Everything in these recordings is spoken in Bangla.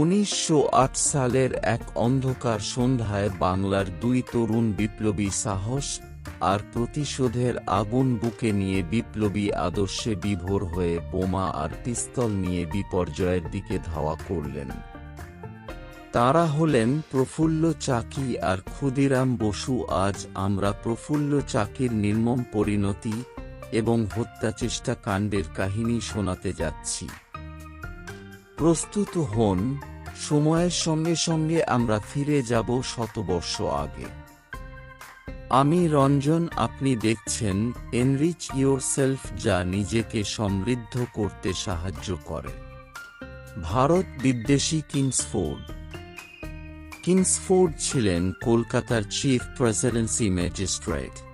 উনিশশো আট সালের এক অন্ধকার সন্ধ্যায় বাংলার দুই তরুণ বিপ্লবী সাহস আর প্রতিশোধের আগুন বুকে নিয়ে বিপ্লবী আদর্শে বিভোর হয়ে বোমা আর পিস্তল নিয়ে বিপর্যয়ের দিকে ধাওয়া করলেন। তারা হলেন প্রফুল্ল চাকি আর ক্ষুদিরাম বসু। আজ আমরা প্রফুল্ল চাকির নির্মম পরিণতি এবং হত্যাচেষ্টা কাণ্ডের কাহিনী শোনাতে যাচ্ছি। প্রস্তুত হন, সময়ের সঙ্গে সঙ্গে আমরা ফিরে যাব শতবর্ষ আগে। আমি রঞ্জন, আপনি দেখছেন এনরিচ ইয়োরসেলফ যা নিজেকে সমৃদ্ধ করতে সাহায্য করে। ভারত বিদ্বেষী কিংসফোর্ড। কিংসফোর্ড ছিলেন কলকাতার চিফ প্রেসিডেন্সি ম্যাজিস্ট্রেট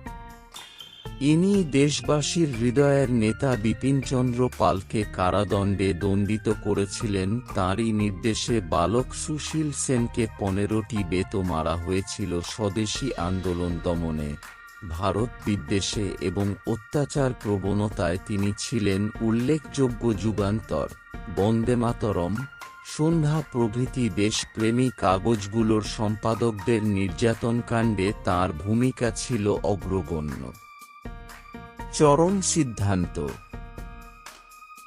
ইনি দেশবাসীর হৃদয়ের নেতা বিপিনচন্দ্র পালকে কারাদণ্ডে দণ্ডিত করেছিলেন, তাঁরই নির্দেশে বালক সুশীল সেনকে পনেরোটি বেত মারা হয়েছিল স্বদেশী আন্দোলন দমনে। ভারত বিদ্বেষে এবং অত্যাচার প্রবণতায় তিনি ছিলেন উল্লেখযোগ্য যুগান্তর। বন্দে মাতরম, সন্ধ্যা প্রভৃতি দেশপ্রেমী কাগজগুলোর সম্পাদকদের নির্যাতনকাণ্ডে তার ভূমিকা ছিল অগ্রগণ্য। চরম সিদ্ধান্ত।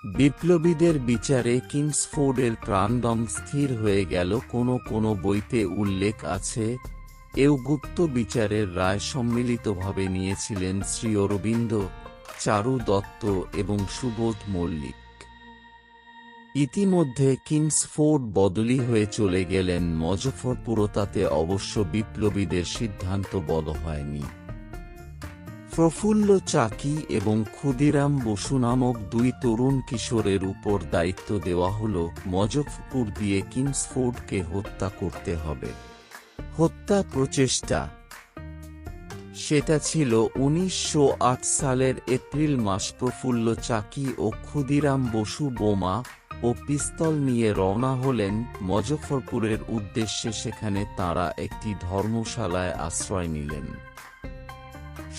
বিপ্লবীদের বিচারে কিংসফোর্ডের প্রাণদম স্থির হয়ে গেল কোনো কোনো বইতে উল্লেখ আছে। এও গুপ্ত বিচারের রায় সম্মিলিতভাবে নিয়েছিলেন শ্রী অরবিন্দ, চারু দত্ত এবং সুবোধ মল্লিক। ইতিমধ্যে কিংসফোর্ড বদলি হয়ে চলে গেলেন মজফরপুরতাতে অবশ্য বিপ্লবীদের সিদ্ধান্ত বল হয়নি। প্রফুল্ল চাকি এবং ক্ষুদিরাম বসু নামক দুই তরুণ কিশোরের উপর দায়িত্ব দেওয়া হল মজফপুর দিয়ে কিংসফোর্ডকে হত্যা করতে হবে। হত্যা প্রচেষ্টা। সেটা ছিল উনিশশো আট সালের এপ্রিল মাস। প্রফুল্ল চাকি ও ক্ষুদিরাম বসু বোমা ও পিস্তল নিয়ে রওনা হলেন মজফরপুরের উদ্দেশ্যে। সেখানে তারা একটি ধর্মশালায় আশ্রয় নিলেন।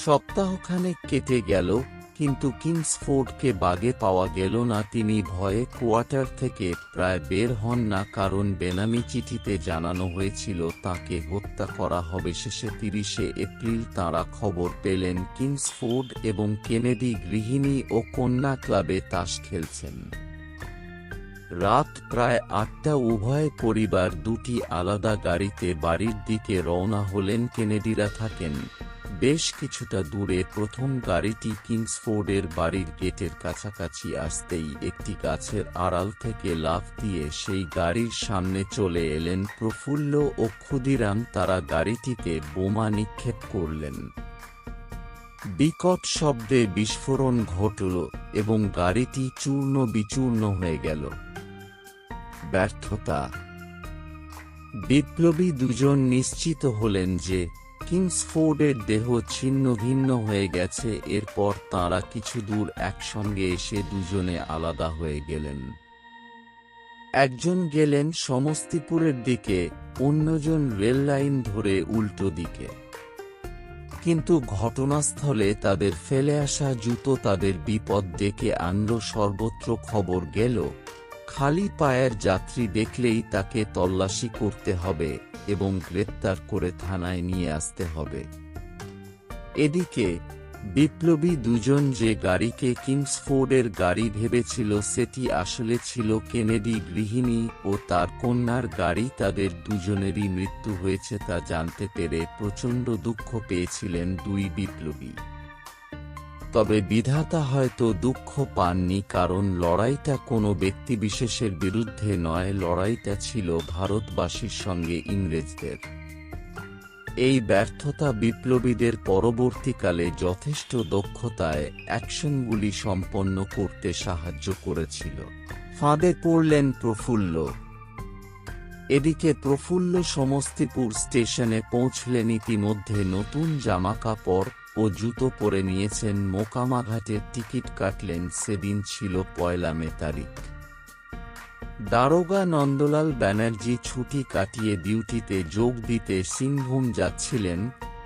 সপ্তাহখানেক কেটে গেল, কিন্তু কিংসফোর্ডকে বাগে পাওয়া গেল না। তিনি ভয়ে কোয়ার্টার থেকে প্রায় বের হন না, কারণ বেনামি চিঠিতে জানানো হয়েছিল, তাকে হত্যা করা হবে শেষে তিরিশে এপ্রিল তাঁরা খবর পেলেন। কিংসফোর্ড এবং কেনেডি গৃহিণী ও কন্যা ক্লাবে তাস খেলছেন। রাত প্রায় আটটা উভয় পরিবার দুটি আলাদা গাড়িতে বাড়ির দিকে রওনা হলেন। কেনেডিরা থাকেন। বেশ কিছুটা দূরে প্রথম গাড়িটি কিংসফোর্ডের বাড়ির গেটের কাছাকাছি আসতেই একটি গাছের আড়াল থেকে লাফ দিয়ে সেই গাড়ির সামনে চলে এলেন প্রফুল্ল ও ক্ষুদিরাম। তারা গাড়িটিতে বোমা নিক্ষেপ করলেন। বিকট শব্দে বিস্ফোরণ ঘটল এবং গাড়িটি চূর্ণ বিচূর্ণ হয়ে গেল। ব্যর্থতা। বিপ্লবী দুজন নিশ্চিত হলেন যে কিংসফোর্ডের দেহ ছিন্ন ভিন্ন হয়ে গেছে, এরপর তাঁরা কিছু দূর একসঙ্গে এসে দুজনে আলাদা হয়ে গেলেন। একজন গেলেন সমস্তিপুরের দিকে, অন্যজন রেল লাইন ধরে উল্টো দিকে। কিন্তু ঘটনাস্থলে তাদের ফেলে আসা জুতো তাদের বিপদ ডেকে আনল, সর্বত্র খবর গেল খালি পায়ের যাত্রী দেখলেই তাকে তল্লাশি করতে হবে এবং গ্রেপ্তার করে থানায় নিয়ে আসতে হবে। এদিকে, বিপ্লবী দুজন যে গাড়িকে কিংসফোর্ডের গাড়ি ভেবেছিল সেটি আসলে ছিল কেনেডি গৃহিণী ও তার কন্যার গাড়ি। তাদের দুজনেরই মৃত্যু হয়েছে তা জানতে পেরে প্রচণ্ড দুঃখ পেয়েছিলেন দুই বিপ্লবী। তবে বিধাতা হয়তো দুঃখ পাননি কারণ লড়াইটা কোনো ব্যক্তিবিশেষের বিরুদ্ধে নয়, লড়াইটা ছিল ভারতবাসীর সঙ্গে ইংরেজদের। এই ব্যর্থতা বিপ্লবীদের পরবর্তীকালে যথেষ্ট দক্ষতায় অ্যাকশনগুলি সম্পন্ন করতে সাহায্য করেছিল। ফাঁদে পড়লেন প্রফুল্ল। এদিকে প্রফুল্ল সমস্তিপুর স্টেশনে পৌঁছলেন ইতিমধ্যে নতুন জামা কাপড় ও জুতো পরে নিয়েছেন মোকামাঘাটের টিকিট কাটলেন সেদিন ছিল পয়লা মে তারিখ। দারোগা নন্দলাল ব্যানার্জি ছুটি কাটিয়ে ডিউটিতে যোগ দিতে সিংভূম যাচ্ছিলেন,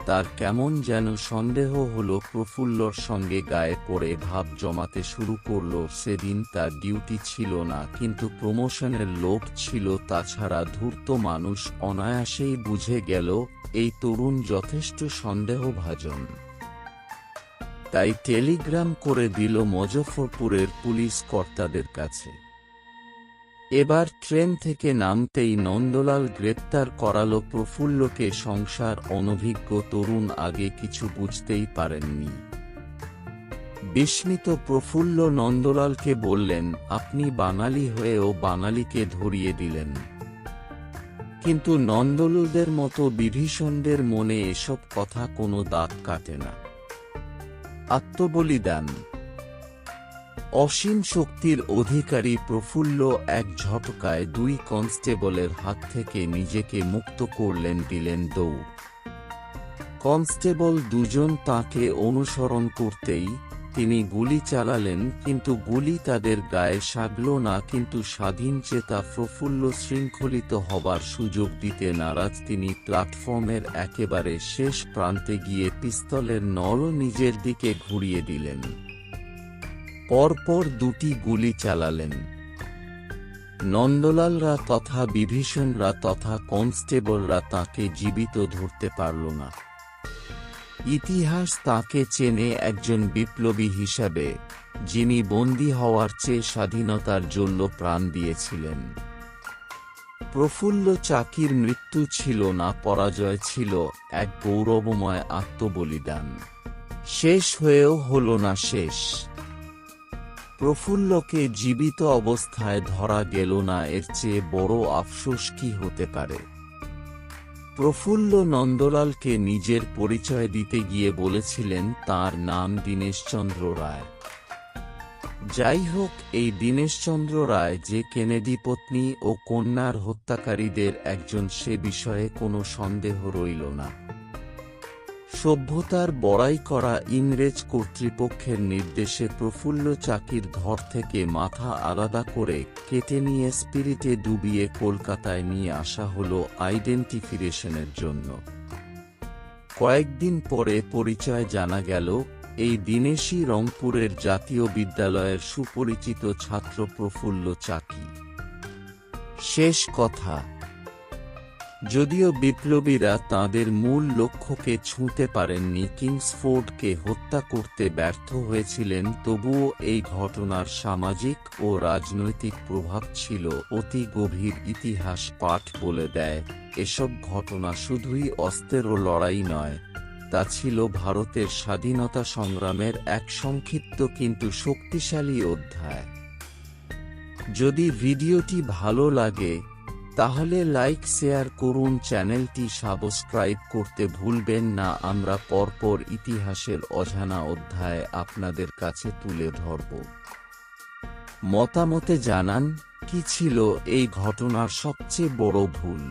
তার কেমন যেন সন্দেহ হল প্রফুল্লর সঙ্গে গায়ে পড়ে ভাব জমাতে শুরু করল সেদিন তার ডিউটি ছিল না, কিন্তু প্রমোশনের লোভ ছিল তাছাড়া ধূর্ত মানুষ, অনায়াসেই বুঝে গেল, এই তরুণ যথেষ্ট সন্দেহভাজন। তাই টেলিগ্রাম করে দিল মজফরপুরের পুলিশ কর্তাদের কাছে। এবার ট্রেন থেকে নামতেই নন্দলাল গ্রেপ্তার করালো প্রফুল্লকে সংসার অনভিজ্ঞ তরুণ আগে কিছু বুঝতেই পারেননি। বিস্মিত প্রফুল্ল নন্দলালকে বললেন, আপনি বাঙালি হয়েও বাঙালিকে ধরিয়ে দিলেন। কিন্তু নন্দলুদের মতো বিভীষণদের মনে এসব কথা কোনো দাগ কাটে না। আত্মবলিদান। অসীম শক্তির অধিকারী প্রফুল্ল এক ঝটকায় দুই কনস্টেবলের হাত থেকে নিজেকে মুক্ত করলেন দিলেন দৌড় কনস্টেবল দুজন তাকে অনুসরণ করতেই তিনি গুলি চালালেন, কিন্তু গুলি তাদের গায়ে সাগল না, কিন্তু স্বাধীন চেতা প্রফুল্ল শৃঙ্খলিত হবার সুযোগ দিতে নারাজ তিনি প্ল্যাটফর্মের একেবারে শেষ প্রান্তে গিয়ে পিস্তলের নল নিজের দিকে ঘুরিয়ে দিলেন। পরপর দুটি গুলি চালালেন। নন্দলালরা তথা বিভীষণরা তথা কনস্টেবলরা তাকে জীবিত ধরতে পারল না। ইতিহাস তাকে চেনে একজন বিপ্লবী হিসাবে, যিনি বন্দী হওয়ার চেয়ে স্বাধীনতার জন্য প্রাণ দিয়েছিলেন। প্রফুল্ল চাকির মৃত্যু ছিল না, পরাজয় ছিল এক গৌরবময় আত্মবলিদান। শেষ হয়েও হল না শেষ। প্রফুল্লকে জীবিত অবস্থায় ধরা গেল না, এর চেয়ে বড় আফসোস কি হতে পারে? প্রফুল্ল নন্দলালকে নিজের পরিচয় দিতে গিয়ে বলেছিলেন তার নাম দীনেশচন্দ্র রায়। যাই হোক, এই দীনেশচন্দ্র রায় যে কেনেডি পত্নী ও কন্যার হত্যাকারীদের একজন সে বিষয়ে কোনো সন্দেহ রইল না। সভ্যতার বড়াই করা ইংরেজ কর্তৃপক্ষের নির্দেশে প্রফুল্ল চাকির ধর থেকে মাথা আলাদা করে কেটে নিয়ে স্পিরিটে ডুবিয়ে কলকাতায় নিয়ে আসা হল আইডেন্টিফিকেশনের জন্য। কয়েকদিন পরে পরিচয় জানা গেল, এই দিনেশই রংপুরের জাতীয় বিদ্যালয়ের সুপরিচিত ছাত্র প্রফুল্ল চাকি। শেষ কথা। যদিও বিপ্লবীরা তাদের মূল লক্ষ্যকে ছুঁতে পারেননি, কিংসফোর্ডকে হত্যা করতে ব্যর্থ হয়েছিলেন, তবুও এই ঘটনার সামাজিক ও রাজনৈতিক প্রভাব ছিল অতি গভীর ইতিহাস পাঠ বলে দেয়। এসব ঘটনা শুধুই অস্ত্রের লড়াই নয়, তা ছিল ভারতের স্বাধীনতা সংগ্রামের এক সংক্ষিপ্ত কিন্তু শক্তিশালী অধ্যায়। যদি ভিডিওটি ভালো লাগে তাহলে লাইক, শেয়ার করুন, চ্যানেলটি সাবস্ক্রাইব করতে ভুলবেন না। আমরা পরপর ইতিহাসের অজানা অধ্যায় আপনাদের কাছে তুলে ধরব। মতামতে জানান, কি ছিল এই ঘটনার সবচেয়ে বড় ভুল?